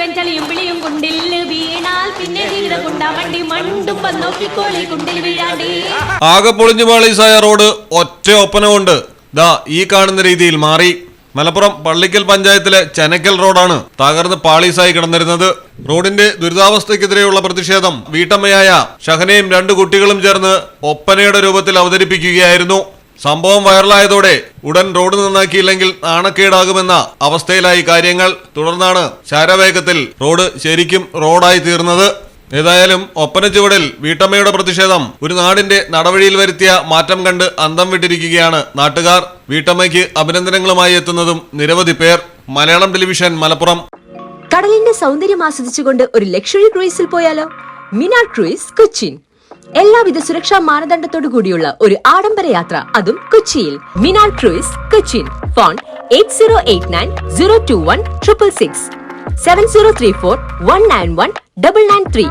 മുഴുവൻ ചളിയും വിളിയും കുണ്ടിൽ വീണാൽ പിന്നെ തീരെ കുണ്ടാമണ്ടി മണ്ടും നോക്കിക്കോളി കുണ്ടിൽ വീഴാണ്ടി. ആകെ പൊളിഞ്ഞു പാളീസായ റോഡ് ഒറ്റ ഒപ്പനമുണ്ട്. ദാ ഈ കാണുന്ന രീതിയിൽ മാറി. മലപ്പുറം പള്ളിക്കൽ പഞ്ചായത്തിലെ ചെനക്കൽ റോഡാണ് തകർന്ന് പാളീസായി കിടന്നിരുന്നത്. റോഡിന്റെ ദുരിതാവസ്ഥയ്ക്കെതിരെയുള്ള പ്രതിഷേധം വീട്ടമ്മയായ ഷഹനയും രണ്ടു കുട്ടികളും ചേർന്ന് ഒപ്പനയുടെ രൂപത്തിൽ അവതരിപ്പിക്കുകയായിരുന്നു. സംഭവം വൈറലായതോടെ ഉടൻ റോഡ് നന്നാക്കിയില്ലെങ്കിൽ നാണക്കേടാകുമെന്ന അവസ്ഥയിലായി കാര്യങ്ങൾ. തുടർന്നാണ് ശാരവേഗത്തിൽ റോഡ് ശരിക്കും റോഡായി തീർന്നത്. ഏതായാലും ഒപ്പന ചുവടിൽ വീട്ടമ്മയുടെ പ്രതിഷേധം ഒരു നാടിന്റെ നടവഴിയിൽ വരുത്തിയ മാറ്റം കണ്ട് അന്തം വിട്ടിരിക്കുകയാണ് നാട്ടുകാർ. വീട്ടമ്മയ്ക്ക് അഭിനന്ദനങ്ങളുമായി എത്തുന്നതും നിരവധി പേർ. മലയാളം ടെലിവിഷൻ മലപ്പുറം. കടലിന്റെ സൗന്ദര്യം ആസ്വദിച്ചുകൊണ്ട് ഒരു ലക്ഷറി ക്രൂയിസിൽ പോയാലോ? മിനാ ക്രൂയിസ് കൊച്ചിൻ. എല്ലാവിധ സുരക്ഷാ മാനദണ്ഡത്തോടു കൂടിയുള്ള ഒരു ആഡംബര യാത്ര അതും കൊച്ചിയിൽ. മിനാൾ cruise Cochin. Phone eight zero eight nine zero two one triple six. Seven zero three four one nine one double nine three.